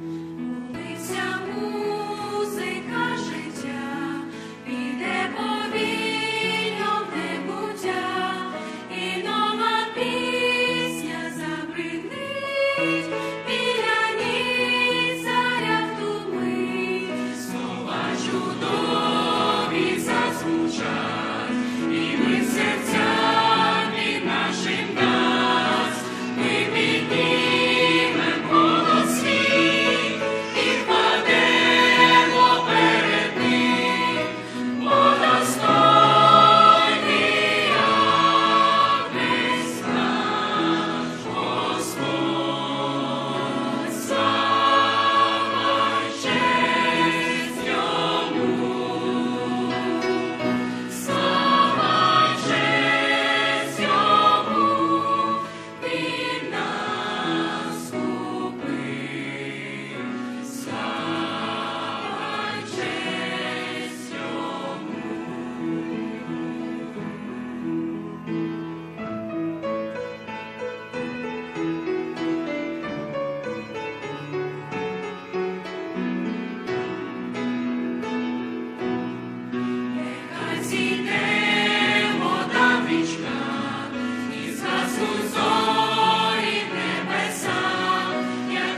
Mm-hmm.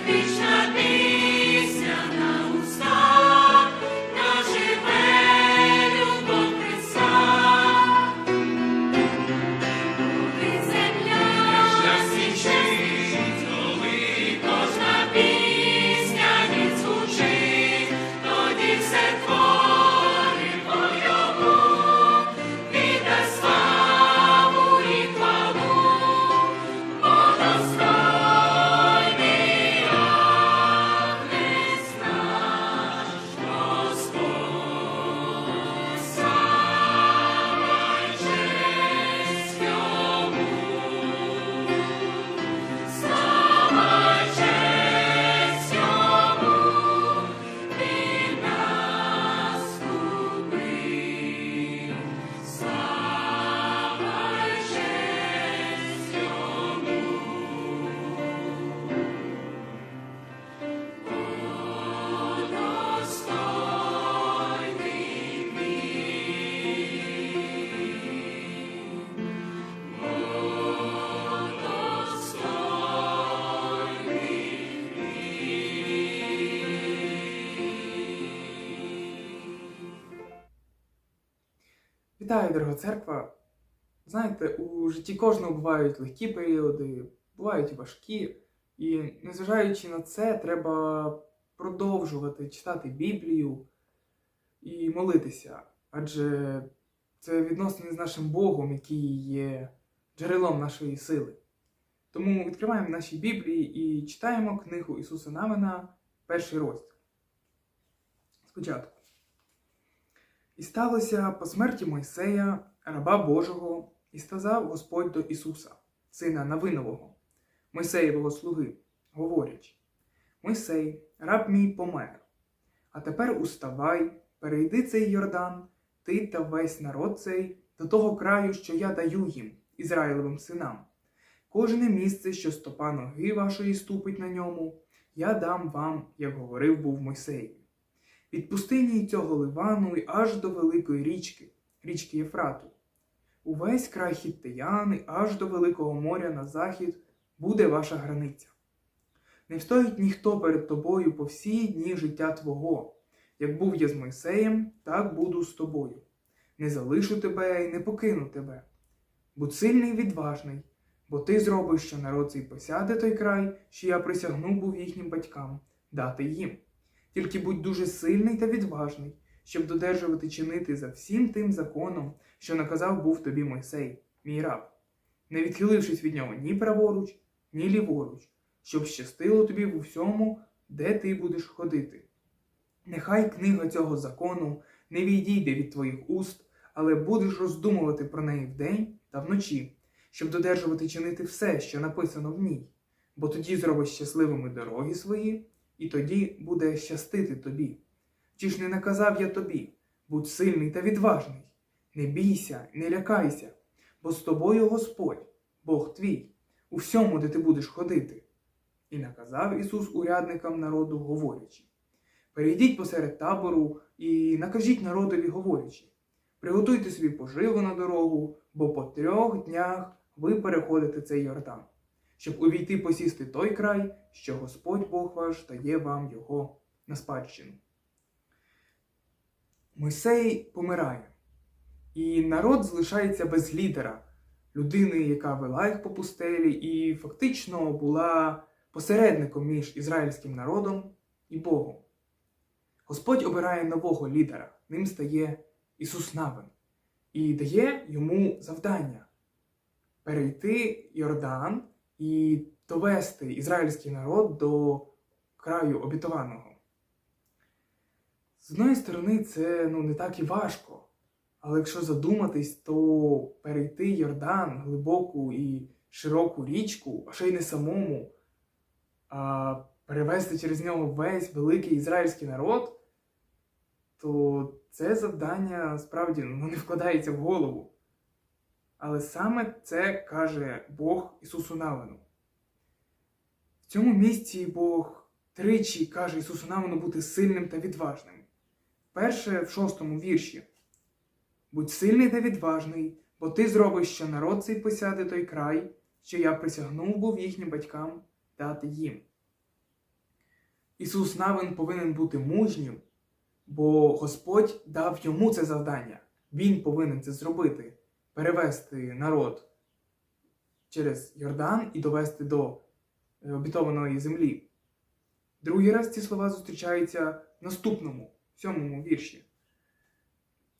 Як Вітаю, дорога церква. Знаєте, у житті кожного бувають легкі періоди, бувають і важкі. І незважаючи на це, треба продовжувати читати Біблію і молитися. Адже це відносини з нашим Богом, який є джерелом нашої сили. Тому відкриваємо наші Біблії і читаємо книгу Ісуса Навина, перший розділ. Спочатку. І сталося по смерті Мойсея, раба Божого, і сказав Господь до Ісуса, сина Навинового, Мойсеєвого слуги, говорячи: Мойсей, раб мій помер. А тепер уставай, перейди цей Йордан, ти та весь народ цей до того краю, що я даю їм, Ізраїлевим синам. Кожне місце, що стопа ноги вашої ступить на ньому, я дам вам, як говорив був Мойсей від пустині цього Ливану й аж до великої річки, річки Єфрату. Увесь край Хіттеяни аж до Великого моря на захід буде ваша границя. Не встоїть ніхто перед тобою по всі дні життя твого. Як був я з Мойсеєм, так буду з тобою. Не залишу тебе і не покину тебе. Будь сильний і відважний, бо ти зробиш, що народ цей посяде той край, що я присягнув був їхнім батькам, дати їм. Тільки будь дуже сильний та відважний, щоб додержувати чинити за всім тим законом, що наказав був тобі Мойсей, мій раб, не відхилившись від нього ні праворуч, ні ліворуч, щоб щастило тобі в усьому, де ти будеш ходити. Нехай книга цього закону не відійде від твоїх уст, але будеш роздумувати про неї вдень та вночі, щоб додержувати чинити все, що написано в ній, бо тоді зробиш щасливими дороги свої, і тоді буде щастити тобі. Чи ж не наказав я тобі, будь сильний та відважний, не бійся, не лякайся, бо з тобою Господь, Бог твій, у всьому, де ти будеш ходити. І наказав Ісус урядникам народу, говорячи: Перейдіть посеред табору і накажіть народові, говорячи: Приготуйте собі поживу на дорогу, бо по трьох днях ви переходите цей Йордан, щоб увійти посісти той край, що Господь Бог ваш дає вам його на спадщину. Мойсей помирає, і народ залишається без лідера, людини, яка вела їх по пустелі, і фактично була посередником між ізраїльським народом і Богом. Господь обирає нового лідера, ним стає Ісус Навин, і дає йому завдання перейти Йордан і довести ізраїльський народ до краю обітованого. З одної сторони, це ну, не так і важко. Але якщо задуматись, то перейти Йордан, глибоку і широку річку, а ще й не самому, а перевести через нього весь великий ізраїльський народ, то це завдання справді ну, не вкладається в голову. Але саме це каже Бог Ісусу Навину. В цьому місці Бог тричі каже Ісусу Навину бути сильним та відважним. Перше в шостому вірші. Будь сильний та відважний, бо ти зробиш, що народ цей посяде той край, що я присягнув був їхнім батькам дати їм. Ісус Навин повинен бути мужнім, бо Господь дав йому це завдання. Він повинен це зробити перевести народ через Йордан і довести до е, обітованої землі. Другий раз ці слова зустрічаються в наступному, сьомому вірші.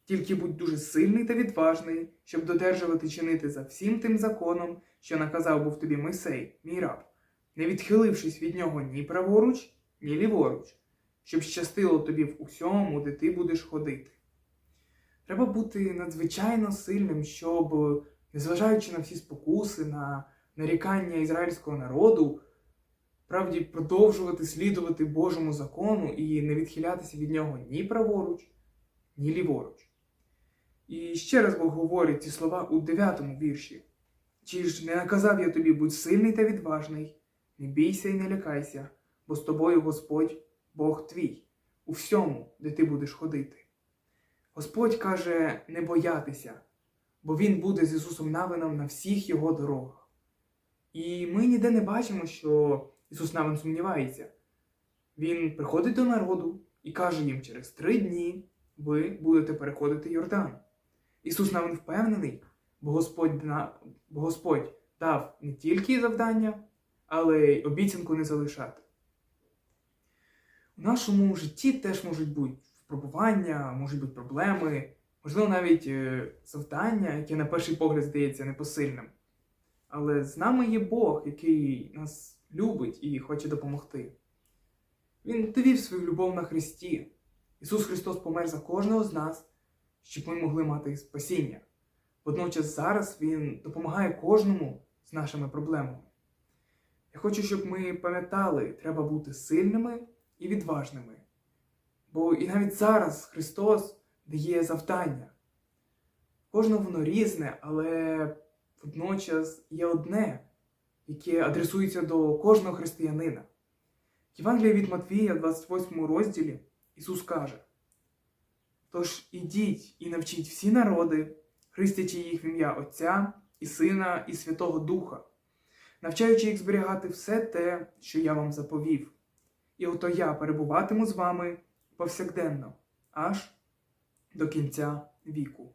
Тільки будь дуже сильний та відважний, щоб додержувати чинити за всім тим законом, що наказав був тобі Мойсей, мій раб, не відхилившись від нього ні праворуч, ні ліворуч, щоб щастило тобі в усьому, де ти будеш ходити. Треба бути надзвичайно сильним, щоб, незважаючи на всі спокуси, на нарікання ізраїльського народу, правді продовжувати слідувати Божому закону і не відхилятися від нього ні праворуч, ні ліворуч. І ще раз Бог говорить ці слова у дев'ятому вірші. Чи ж не наказав я тобі будь сильний та відважний, не бійся і не лякайся, бо з тобою Господь, Бог твій, у всьому, де ти будеш ходити. Господь каже не боятися, бо Він буде з Ісусом Навином на всіх його дорогах. І ми ніде не бачимо, що Ісус Навин сумнівається. Він приходить до народу і каже їм, через три дні ви будете переходити Йордан. Ісус Навин впевнений, бо Господь, бо Господь дав не тільки завдання, але й обіцянку не залишати. У нашому житті теж можуть бути випробування, можуть бути проблеми, можливо, навіть е, завдання, яке на перший погляд здається непосильним. Але з нами є Бог, який нас любить і хоче допомогти. Він довів свою любов на Христі. Ісус Христос помер за кожного з нас, щоб ми могли мати спасіння. Водночас зараз Він допомагає кожному з нашими проблемами. Я хочу, щоб ми пам'ятали, треба бути сильними і відважними. Бо і навіть зараз Христос дає завдання. Кожне воно різне, але водночас є одне, яке адресується до кожного християнина. Євангелія від Матвія, 28 розділі, Ісус каже: Тож ідіть і навчіть всі народи, хрестячи їх в ім'я Отця і Сина і Святого Духа, навчаючи їх зберігати все те, що я вам заповів. І ото я перебуватиму з вами повсякденно, аж до кінця віку.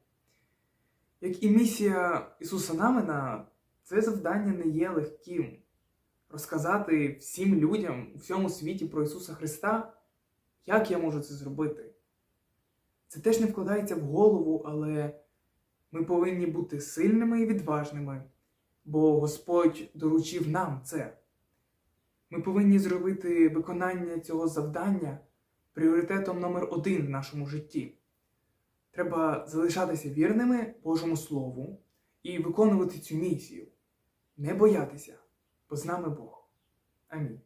Як і місія Ісуса Намена, це завдання не є легким. Розказати всім людям у всьому світі про Ісуса Христа, як я можу це зробити? Це теж не вкладається в голову, але ми повинні бути сильними і відважними, бо Господь доручив нам це. Ми повинні зробити виконання цього завдання пріоритетом номер один в нашому житті. Треба залишатися вірними Божому Слову і виконувати цю місію, не боятися, бо з нами Бог. Амінь.